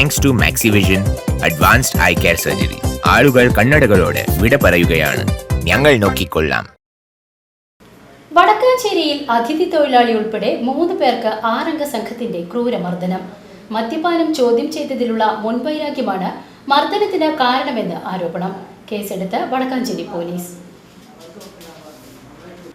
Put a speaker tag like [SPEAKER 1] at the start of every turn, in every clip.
[SPEAKER 1] Thanks to Maxivision advanced eye care surgery ആളുകൾ കണ്ണടകളോട് വിട പറയുകയാണ്. ഞങ്ങൾ നോക്കിക്കൊള്ളാം.
[SPEAKER 2] വടക്കാഞ്ചേരിയിൽ അതിഥി തൊഴിലാളി ഉൾപ്പെടെ മൂന്ന് പേർക്ക് ആറംഗ സംഘത്തിന്റെ ക്രൂരമർദ്ദനം. മദ്യപാനം ചോദ്യം ചെയ്തതിലുള്ള മുൻവൈരാഗ്യമാണ് മർദ്ദനത്തിന് കാരണമെന്ന് ആരോപണം. കേസെടുത്ത് വടക്കാഞ്ചേരി പോലീസ്.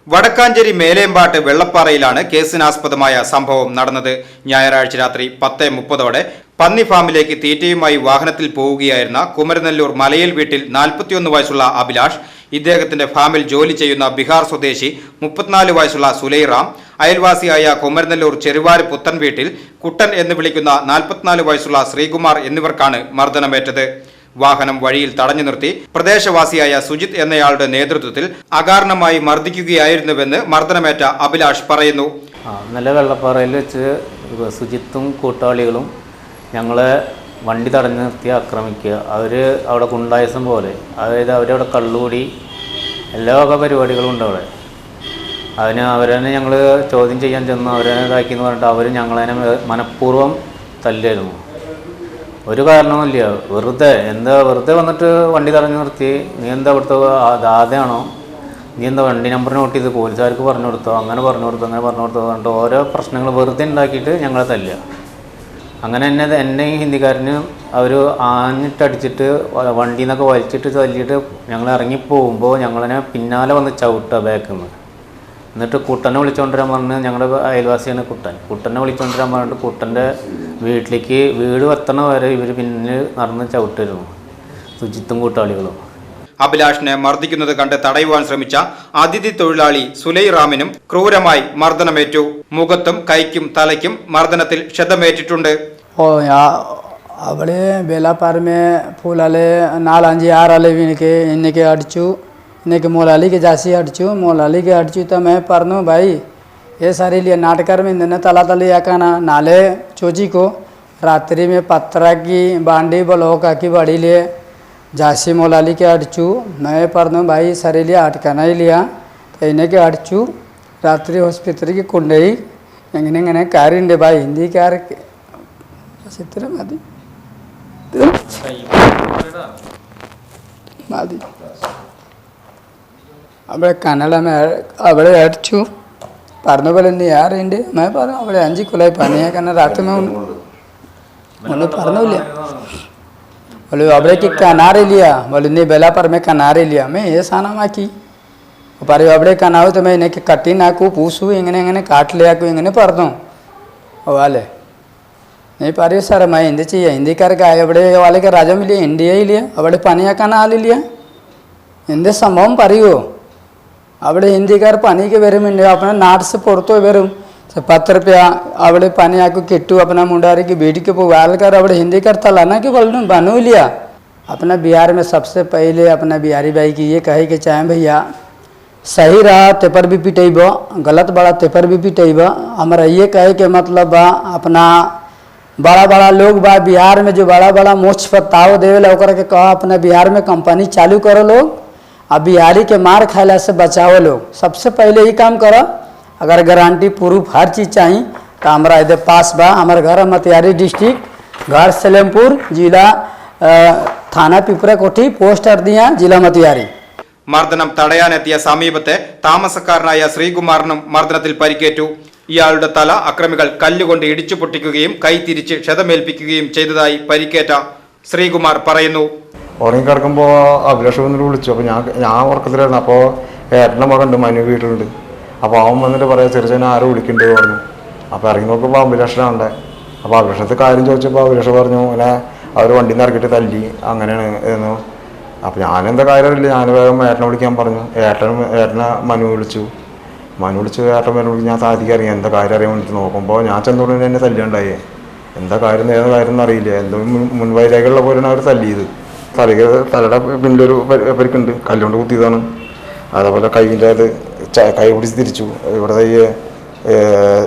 [SPEAKER 3] വടക്കാഞ്ചേരി മേലേമ്പാട്ട് വെള്ളപ്പാറയിലാണ് കേസിനാസ്പദമായ സംഭവം നടന്നത്. ഞായറാഴ്ച രാത്രി പത്ത് മുപ്പതോടെ പന്നി ഫാമിലേക്ക് തീറ്റയുമായി വാഹനത്തിൽ പോവുകയായിരുന്ന കുമരനെല്ലൂർ മലയിൽ വീട്ടിൽ നാൽപ്പത്തിയൊന്ന് വയസ്സുള്ള അഭിലാഷ് ഇദ്ദേഹത്തിന്റെ ഫാമിൽ ജോലി ചെയ്യുന്ന ബീഹാർ സ്വദേശി മുപ്പത്തിനാല് വയസ്സുള്ള സുലൈറാം അയൽവാസിയായ കുമരനെല്ലൂർ ചെറുവാര് പുത്തൻ വീട്ടിൽ കുട്ടൻ എന്ന് വിളിക്കുന്ന നാൽപ്പത്തിനാല് വയസ്സുള്ള ശ്രീകുമാർ എന്നിവർക്കാണ് മർദ്ദനമേറ്റത്. വാഹനം വഴിയിൽ തടഞ്ഞു നിർത്തി പ്രദേശവാസിയായ സുജിത് എന്നയാളുടെ നേതൃത്വത്തിൽ അകാരണമായി മർദ്ദിക്കുകയായിരുന്നുവെന്ന് മർദ്ദനമേറ്റ അഭിലാഷ് പറയുന്നു.
[SPEAKER 4] നല്ല വെള്ളപ്പാറയിൽ വെച്ച് സുജിത്തും കൂട്ടാളികളും ഞങ്ങളെ വണ്ടി തടഞ്ഞു നിർത്തി ആക്രമിക്കുക. അവർ അവിടെ കുണ്ടായസം പോലെ അതായത് അവരവിടെ കള്ളുകൂടി എല്ലാ വക പരിപാടികളും ഉണ്ട് അവിടെ. അതിന് അവരെന്നെ ഞങ്ങൾ ചോദ്യം ചെയ്യാൻ ചെന്ന് അവരെ ഇതാക്കി എന്ന് പറഞ്ഞിട്ട് അവർ ഞങ്ങളതിനെ മനഃപൂർവം തല്ലായിരുന്നു ഒരു കാരണവുമില്ല. വെറുതെ എന്താ വെറുതെ വന്നിട്ട് വണ്ടി തടഞ്ഞു നിർത്തി. നീ എന്താ ഇവിടുത്തെ ദാതയാണോ നീ എന്താ വണ്ടി നമ്പർ നോട്ട് ചെയ്ത് പോലീസുകാർക്ക് പറഞ്ഞു കൊടുത്തോ? അങ്ങനെ പറഞ്ഞു കൊടുത്തോ? അങ്ങനെ പറഞ്ഞു കൊടുത്തോ? പറഞ്ഞിട്ട് ഓരോ പ്രശ്നങ്ങൾ വെറുതെ ഉണ്ടാക്കിയിട്ട് ഞങ്ങളെ തല്ല അങ്ങനെ എന്നെ എന്നെ ഈ ഹിന്ദിക്കാരന് അവർ ആഞ്ഞിട്ടടിച്ചിട്ട് വണ്ടിയിൽ നിന്നൊക്കെ വലിച്ചിട്ട് തല്ലിയിട്ട് ഞങ്ങൾ ഇറങ്ങിപ്പോകുമ്പോൾ ഞങ്ങളെന്നെ പിന്നാലെ വന്ന് ചവിട്ടുക ബാക്കിൽ നിന്ന് എന്നിട്ട് കുട്ടനെ വിളിച്ചുകൊണ്ടുവരാൻ പറഞ്ഞ് ഞങ്ങളുടെ അയൽവാസിയാണ് കുട്ടൻ. കുട്ടനെ വിളിച്ചുകൊണ്ടുവരാൻ പറഞ്ഞിട്ട് കുട്ടന്റെ വീട്ടിലേക്ക് വീട് വെത്തണ വരെ ഇവർ പിന്നിൽ നടന്ന് ചവിട്ടിരുന്നു ശുചിത്വം കൂട്ടാളികളും.
[SPEAKER 3] അഭിലാഷിനെ മർദ്ദിക്കുന്നത് കണ്ട് തടയുവാൻ ശ്രമിച്ച അതിഥി തൊഴിലാളി സുലൈറാമിനും ക്രൂരമായി മർദ്ദനമേറ്റു. മുഖത്തും കൈക്കും തലയ്ക്കും മർദ്ദനത്തിൽ ക്ഷതമേറ്റിട്ടുണ്ട്.
[SPEAKER 5] ഓ അവൾ വേലാപ്പാറമേ പൂലാലെ നാലഞ്ച് ആറാലേ വീണിക്ക് എന്നൊക്കെ അടിച്ചു. నీకు మూలాలికి के అడుచు तो मैं పర్ను भाई। ये सारी लिए नाटकर में दिन तला तली आकाना नाले चोजी को रात्रि में पत्रा की बांडी बलोका की बड़ी लिए झांसी मोलाली के अड़चू मैं परनो भाई सारे लिए अटकाना ही लिया तो इन्हें के अड़चू रात्रि हॉस्पिटल की कुंडई इंगने इंगने कारिंडे भाई हिंदी कार चित्र मादी मादी അവളെ കന്നഡമേ അവളെ അടിച്ചു. പറഞ്ഞ പോലെ നീ ആരുണ്ട് ഞാൻ പറഞ്ഞു അവളെ അഞ്ച് കൊല്ലായി പറഞ്ഞു ഞാൻ കാരണം രാത്രി ഒന്നും പറഞ്ഞില്ല. बोले अबड़े की कनारे लिया बोले नहीं बेला पर मैं कनारे लिया मैं ये സാധനമാക്കി? പറയൂ അവിടെ കനാവ് തമ്മ എനിക്ക് കട്ടിനാക്കൂ പൂസു ഇങ്ങനെ എങ്ങനെ കാട്ടിലാക്കൂ ഇങ്ങനെ പറഞ്ഞു. ഓ അല്ലേ? നീ പറയൂ സാറേ മൈ എന്ത് ചെയ്യാം? ഹിന്ദിക്കാർക്ക് അവിടെ വാളക്ക് രാജമില്ല ഇന്ത്യയില്ല അവിടെ പണിയാക്കാൻ ആളില്ല. എന്ത് സംഭവം പറയുമോ അവിടെ ഇന്ത്യക്കാർ പണിക്ക് വരുമുണ്ട് അപ്പം നാട്ടിൽ പുറത്തു വരും. പത്ത് റുപ്യ അവിടെ പണിയാക്കി കിട്ടും. അപ്പം മുണ്ടാരിക്ക് വീട്ടിക്ക് പോകും. था लाना ഹിന്ദിക്കാർ തലാനാക്കി बनू लिया अपना बिहार में सबसे पहले अपना बिहारी भाई की ये कहे के चाहे भैया सही रहा तेपर भी पिटेब गलत बड़ा तेपर भी पिटेब हमारा ये कहे के मतलब बा अपना बड़ा बड़ा लोग बा बिहार में जो बड़ा बड़ा मोक्ष पत्ताव देवे देवेला के कहा अपना बिहार में कंपनी चालू करो लोग अब बिहारी के मार खाला से बचाओ लोग सबसे पहले ही काम करो अगर गारंटी प्रूफ हर चीज़ चाहिए तो हमारा इधर पास बा हमारे घर है मतिहारी डिस्ट्रिक्ट घर सलेमपुर जिला अ, थाना पिपरा कोठी पोस्ट दिया जिला मतिहारी
[SPEAKER 3] മർദ്ദനം തടയാനെത്തിയ സമീപത്തെ താമസക്കാരനായ ശ്രീകുമാറിനും മർദ്ദനത്തിൽ പരിക്കേറ്റു ഇയാളുടെ തല അക്രമികൾ കല്ലുകൊണ്ട് ഇടിച്ചു പൊട്ടിക്കുകയും കൈ തിരിച്ച് ക്ഷതമേൽപ്പിക്കുകയും ചെയ്തതായി പരിക്കേറ്റ ശ്രീകുമാർ പറയുന്നു
[SPEAKER 6] ഉറങ്ങിക്കിടക്കുമ്പോൾ അഭിലാഷ് വന്നിട്ട് വിളിച്ചു. അപ്പോൾ ഞാൻ ഞാൻ ഉറക്കത്തിലായിരുന്നു. അപ്പോൾ ഏട്ടന്റെ മകനുണ്ട് മനു വീട്ടിലുണ്ട്. അപ്പോൾ അവൻ വന്നിട്ട് പറയാം ചെറുച്ചനെ ആരും വിളിക്കുന്നുണ്ട് പറഞ്ഞു. അപ്പോൾ ഇറങ്ങി നോക്കുമ്പോൾ അഭിലാഷിനാണ്ടേ അപ്പോൾ അഭിലാഷത്തെ കാര്യം ചോദിച്ചപ്പോൾ അഭിലാഷ് പറഞ്ഞു അങ്ങനെ അവർ വണ്ടിയിൽ നിന്ന് ഇറക്കിയിട്ട് തല്ലി അങ്ങനെയാണ് എന്ന്. അപ്പോൾ ഞാനെന്താ കാര്യമില്ല ഞാൻ വേഗം ഏട്ടനെ വിളിക്കാൻ പറഞ്ഞു. ഏട്ടൻ ഏട്ടനെ മനു വിളിച്ചു. മനു വിളിച്ച് ഏട്ടൻ മനു വിളിച്ച് ഞാൻ സാധിക്കാൻ അറിയാം എന്താ കാര്യം അറിയാൻ വേണ്ടിയിട്ട് നോക്കുമ്പോൾ ഞാൻ ചെന്നോണ്ട് എന്നെ തല്ലിയുണ്ടായി. എന്താ കാര്യം ഏത് കാര്യം എന്നറിയില്ല എന്തോ മുൻ- മുൻവൈരാഗ്യമുള്ള പോലെയാണ് അവർ തല്ലിയത്. തലയ്ക്ക് തലയുടെ പിന്നിലൊരു പരി- പരിക്കുണ്ട്. കല്ലുകൊണ്ട് കുത്തിയതാണ്. അതേപോലെ കൈയിന്റെ അത് കൈ പിടിച്ച് തിരിച്ചു. ഇവിടെ ഈ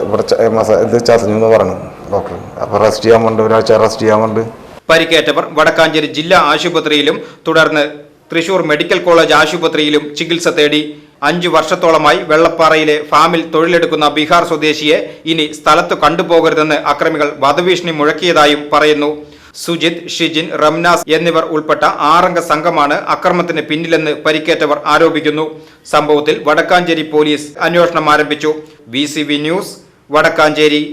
[SPEAKER 6] ഇവിടെ ഇത് ചതഞ്ഞു എന്ന് പറഞ്ഞു ഡോക്ടർ. അപ്പോൾ റെസ്റ്റ് ചെയ്യാൻ വേണ്ടി ഒരാഴ്ച റെസ്റ്റ് ചെയ്യാൻ വേണ്ടി.
[SPEAKER 3] പരിക്കേറ്റവർ വടക്കാഞ്ചേരി ജില്ലാ ആശുപത്രിയിലും തുടർന്ന് തൃശൂർ മെഡിക്കൽ കോളേജ് ആശുപത്രിയിലും ചികിത്സ തേടി അഞ്ചു വർഷത്തോളമായി വെള്ളപ്പാറയിലെ ഫാമിൽ തൊഴിലെടുക്കുന്ന ബീഹാർ സ്വദേശിയെ ഇനി സ്ഥലത്തു കണ്ടുപോകരുതെന്ന് അക്രമികൾ വധഭീഷണി മുഴക്കിയതായും പറയുന്നു. സുജിത് ഷിജിൻ റംനാസ് എന്നിവർ ഉൾപ്പെട്ട ആറംഗ സംഘമാണ് അക്രമത്തിന് പിന്നിലെന്ന് പരിക്കേറ്റവർ ആരോപിക്കുന്നു. സംഭവത്തിൽ വടക്കാഞ്ചേരി പോലീസ് അന്വേഷണം ആരംഭിച്ചു. V news Vadakkanchery.